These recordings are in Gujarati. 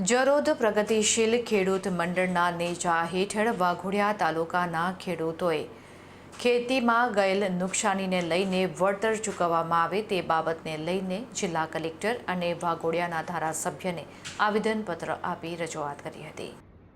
જરોદ પ્રગતિશીલ ખેડૂત મંડળના નેજા હેઠળ વાઘોડિયા તાલુકાના ખેડૂતોએ ખેતીમાં ગયેલ નુકસાનીને લઈને વળતર ચૂકવવામાં આવે તે બાબતને લઈને જિલ્લા કલેક્ટર અને વાઘોડિયાના ધારાસભ્યને આવેદનપત્ર આપી રજૂઆત કરી હતી.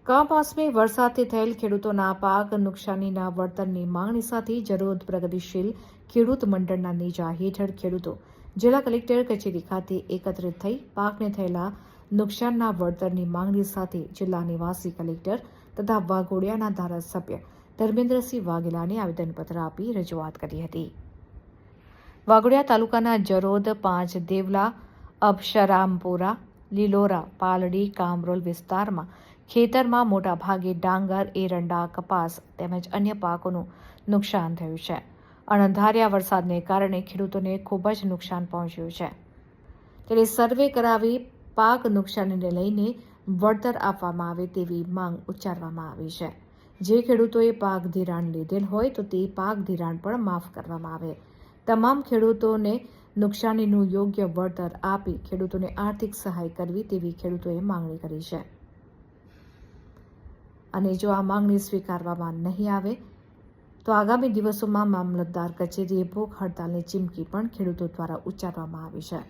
કમોસમી વરસાદથી થયેલ ખેડૂતોના પાક નુકસાનીના વળતરની માંગણી સાથે જરોદ પ્રગતિશીલ ખેડૂત મંડળના નેજા હેઠળ ખેડૂતો જિલ્લા કલેક્ટર કચેરી ખાતે એકત્રિત થઈ પાકને થયેલા નુકસાનના વળતરની માંગણી સાથે જિલ્લા નિવાસી કલેક્ટર તથા વાઘોડિયાના ધારાસભ્ય ધર્મેન્દ્રસિંહ વાઘેલાને આવેદનપત્ર આપી રજૂઆત કરી હતી. વાઘોડિયા તાલુકાના જરોદ, પાંચ, દેવલા અબશરામપુરા લીલોરા, પાલડી, કામરોલ વિસ્તારમાં ખેતરમાં મોટાભાગે ડાંગર, એરંડા, કપાસ તેમજ અન્ય પાકોનું નુકસાન થયું છે. અણધાર્યા વરસાદને કારણે ખેડૂતોને ખૂબ જ નુકસાન પહોંચ્યું છે. ત્યારે સર્વે કરાવી પાક નુકસાનીને લઈને વળતર આપવામાં આવે તેવી માંગ ઉચ્ચારવામાં આવી છે. જે ખેડૂતોએ પાક ધિરાણ લીધેલ હોય તો તે પાક ધિરાણ પણ માફ કરવામાં આવે. તમામ ખેડૂતોને નુકસાનીનું યોગ્ય વળતર આપી ખેડૂતોને આર્થિક સહાય કરવી તેવી ખેડૂતોએ માંગણી કરી છે. અને જો આ માંગણી સ્વીકારવામાં નહીં આવે, તો આગામી દિવસોમાં મામલતદાર કચેરીએ ભૂખ હડતાલની ચીમકી પણ ખેડૂતો દ્વારા ઉચ્ચારવામાં આવી છે.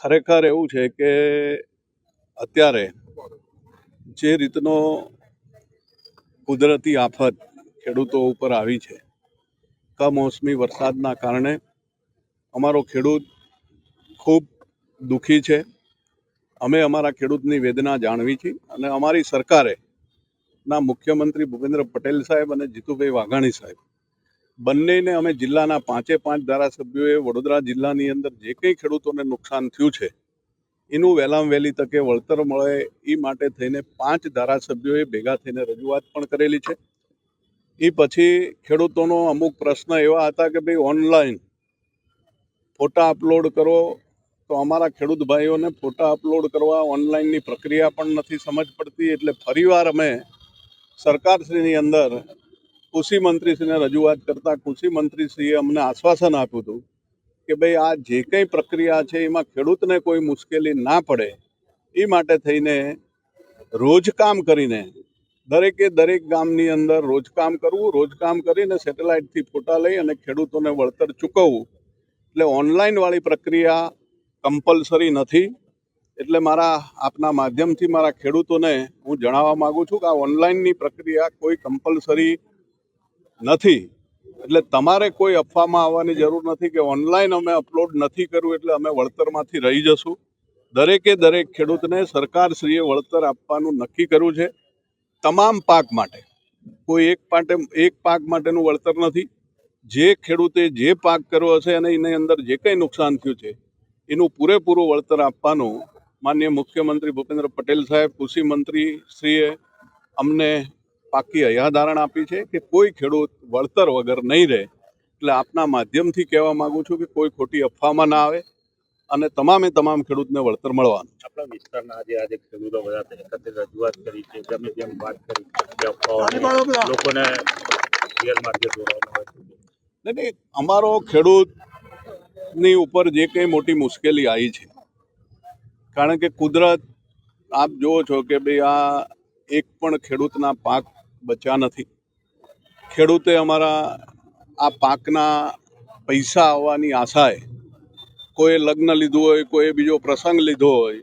ખરેખર એવું છે કે અત્યારે જે રીતનો કુદરતી આફત ખેડૂતો ઉપર આવી છે, કમોસમી વરસાદના કારણે અમારો ખેડૂત ખૂબ દુઃખી છે. અમે અમારા ખેડૂતની વેદના જાણવી છે અને અમારી સરકારે ના મુખ્યમંત્રી ભૂપેન્દ્ર પટેલ સાહેબ અને જીતુભાઈ વાઘાણી સાહેબ બંનેને અમે જિલ્લાના પાંચે પાંચ ધારાસભ્યોએ વડોદરા જિલ્લાની અંદર જે કંઈ ખેડૂતોને નુકસાન થયું છે, એનું વહેલામ વહેલી તકે વળતર મળે એ માટે થઈને પાંચ ધારાસભ્યોએ ભેગા થઈને રજૂઆત પણ કરેલી છે. એ પછી ખેડૂતોનો અમુક પ્રશ્ન એવા હતા કે ભાઈ ઓનલાઈન ફોટા અપલોડ કરો તો અમારા ખેડૂત ભાઈઓને ફોટા અપલોડ કરવા, ઓનલાઈનની પ્રક્રિયા પણ નથી સમજ પડતી એટલે ફરીવાર અમે સરકારશ્રીની અંદર કૃષિ મંત્રીશ્રીને રજૂઆત કરતા કૃષિ મંત્રીશ્રીએ અમને આશ્વાસન આપ્યું હતું કે ભાઈ આ જે કંઈ પ્રક્રિયા છે એમાં ખેડૂતને કોઈ મુશ્કેલી ના પડે. એ માટે થઈને રોજકામ કરીને, દરેકે દરેક ગામની અંદર રોજકામ કરવું રોજકામ કરીને સેટેલાઇટથી ફોટા લઈ અને ખેડૂતોને વળતર ચૂકવવું. એટલે ઓનલાઈનવાળી પ્રક્રિયા કમ્પલસરી નથી, એટલે મારા આપના માધ્યમથી મારા ખેડૂતોને હું જણાવવા માગું છું કે આ ઓનલાઈનની પ્રક્રિયા કોઈ કમ્પલસરી નથી. એટલે તમારે કોઈ અફવામાં આવવાની જરૂર નથી કે ઓનલાઈન અમે અપલોડ નથી કર્યું એટલે અમે વળતરમાંથી રહી જશું. દરેકે દરેક ખેડૂતને સરકારશ્રીએ વળતર આપવાનું નક્કી કર્યું છે તમામ પાક માટે. કોઈ એક પાટે, એક પાક માટેનું વળતર નથી. જે ખેડૂતે જે પાક કર્યો હશે અને એની અંદર જે કંઈ નુકસાન થયું છે એનું પૂરેપૂરું વળતર આપવાનું માન્ય મુખ્યમંત્રી ભૂપેન્દ્ર પટેલ સાહેબ કૃષિ મંત્રી શ્રીએ અમને પાકી હૈયાધારણ આપી છે કે કોઈ ખેડૂત વળતર વગર નહીં રહે. એટલે આપના માધ્યમથી કહેવા માગું છું કે કોઈ ખોટી અફવામાં ના આવે અને તમામે તમામ ખેડૂતને વળતર મળવાનું આપણા વિસ્તારના આજે આજે ખેડૂતો બધા એકત્રિત રજૂઆત કરી છે ગમે તેમ વાત કરી લોકોને ગેરમાર્ગે દોરવામાં આવે છે. નહીં, અમારો ખેડૂતની ઉપર જે કંઈ મોટી મુશ્કેલી આવી છે. કારણ કે કુદરત, આપ જુઓ છો કે ભાઈ આ એક પણ ખેડૂતના પાક બચ્યા નથી. ખેડૂતે અમારા આ પાકના પૈસા આવવાની આશાએ કોઈ લગ્ન લીધું હોય કોઈ બીજો પ્રસંગ લીધો હોય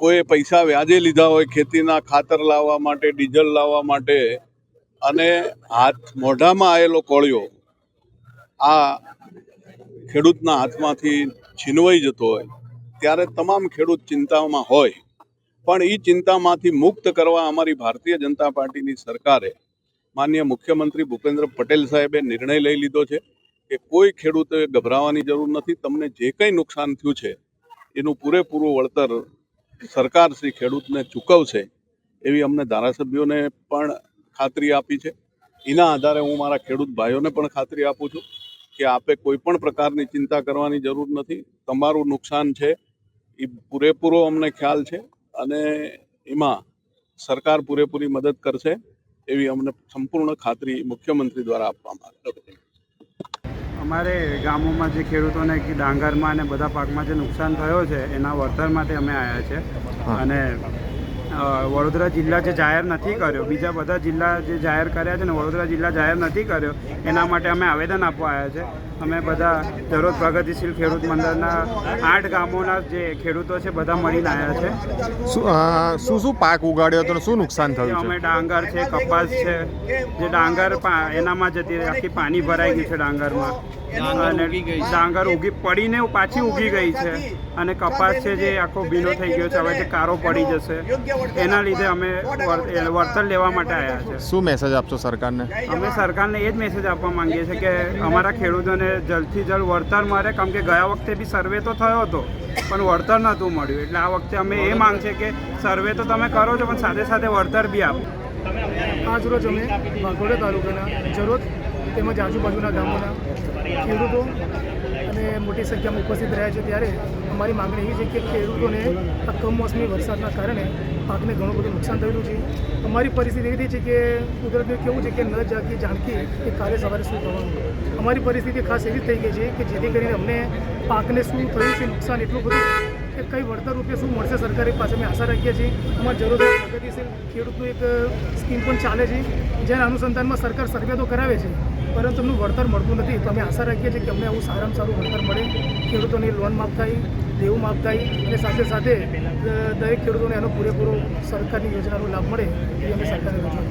કોઈ પૈસા વ્યાજે લીધા હોય ખેતીના ખાતર લાવવા માટે, ડીઝલ લાવવા માટે, અને હાથ મોઢામાં આવેલો કોળિયો, આ ખેડૂતના હાથમાંથી છીનવાઈ જતો હોય, ત્યારે તમામ ખેડૂત ચિંતામાં હોય. પણ એ ચિંતામાંથી મુક્ત કરવા અમારી ભારતીય જનતા પાર્ટીની સરકારે માન્ય મુખ્યમંત્રી ભૂપેન્દ્ર પટેલ સાહેબે નિર્ણય લઈ લીધો છે કે કોઈ ખેડૂતે ગભરાવાની જરૂર નથી, તમને જે કંઈ નુકસાન થયું છે, એનું પૂરેપૂરું વળતર સરકાર શ્રી ખેડૂતને ચૂકવશે, એવી અમને ધારાસભ્યોને પણ ખાતરી આપી છે. એના આધારે હું મારા ખેડૂત ભાઈઓને પણ ખાતરી આપું છું. કે આપે કોઈ પણ પ્રકારની ચિંતા કરવાની જરૂર નથી. તમારું નુકસાન છે. એ પૂરેપૂરો અમને ખ્યાલ છે અને એમાં સરકાર પૂરેપૂરી મદદ કરશે એવી અમને સંપૂર્ણ ખાતરી મુખ્યમંત્રી દ્વારા આપવામાં આવી છે. અમારે ગામોમાં જે ખેડૂતોને કે ડાંગરમાં અને બધા પાકમાં જે નુકસાન થયો છે એના વળતર માટે અમે આવ્યા છે. અને વડોદરા જિલ્લા જે જાહેર નથી કર્યો, બીજા બધા જિલ્લા જે જાહેર કર્યા છે ને, વડોદરા જિલ્લા જાહેર નથી કર્યો, એના માટે અમે આવેદન આપવા આવ્યા છે. અમે બધા દરરોજ પ્રગતિશીલ ખેડૂત મંડળના આઠ ગામોના જે ખેડૂતો છે બધા મળીને આવ્યા છે. શું શું શું પાક ઉગાડ્યો હતો શું નુકસાન થયું અમે ડાંગર છે કપાસ છે જે ડાંગર પા- એનામાં જતી રહી આખી પાણી ભરાઈ ગયું છે ડાંગરમાં. અને ડાંગર ઉગી પડીને પાછી ઉગી ગઈ છે. અને કપાસ છે જે આખો ભીનો થઈ ગયો છે હવે જે કારો પડી જશે. એના લીધે અમે વળતર લેવા માટે આવ્યા છે. શું મેસેજ આપશો સરકારને? અમે સરકારને એ જ મેસેજ આપવા માંગીએ છીએ કે અમારા ખેડૂતોને જલ્દથી જલ્દ વળતર મળે કેમ કે ગયા વખતે બી સર્વે તો થયો હતો, પણ વળતર નહોતું મળ્યું. એટલે આ વખતે અમે એ માંગ છે કે સર્વે તો તમે કરો છો, પણ સાથે સાથે વળતર બી આપો. આજ રોજ અમે વાઘોડા તાલુકાના જરોદ તેમજ આજુબાજુના ગામોના ખેડૂતો મોટી સંખ્યામાં ઉપસ્થિત રહ્યા છે ત્યારે અમારી માગણી એવી છે કે ખેડૂતોને આ કમોસમી વરસાદના કારણે પાકને ઘણું બધું નુકસાન થયેલું છે. અમારી પરિસ્થિતિ એવી છે કે કુદરતનું કેવું છે કે ન જાગી જાણકી કે કાલે સવારે શું થવાનું. અમારી પરિસ્થિતિ ખાસ એવી થઈ ગઈ છે કે જેથી કરીને અમને પાકને શું થયું છે, નુકસાન, એટલું બધું કે કઈ વળતર રૂપે શું મળશે સરકારી પાસે? અમે આશા રાખીએ છીએ. અમારી જરૂર પ્રગતિશીલ ખેડૂતનું એક સ્કીમ પણ ચાલે છે, જેના અનુસંધાનમાં સરકાર સર્વે તો કરાવે છે, પરંતુ એમનું વળતર મળતું નથી. તો અમે આશા રાખીએ છીએ કે અમને આવું સારામાં સારું વળતર મળે. ખેડૂતોની લોન માફ થાય, દેવું માફ થાય અને સાથે સાથે દરેક ખેડૂતોને એનો પૂરેપૂરો સરકારની યોજનાનો લાભ મળે, એ અમે સરકારને રજૂઆત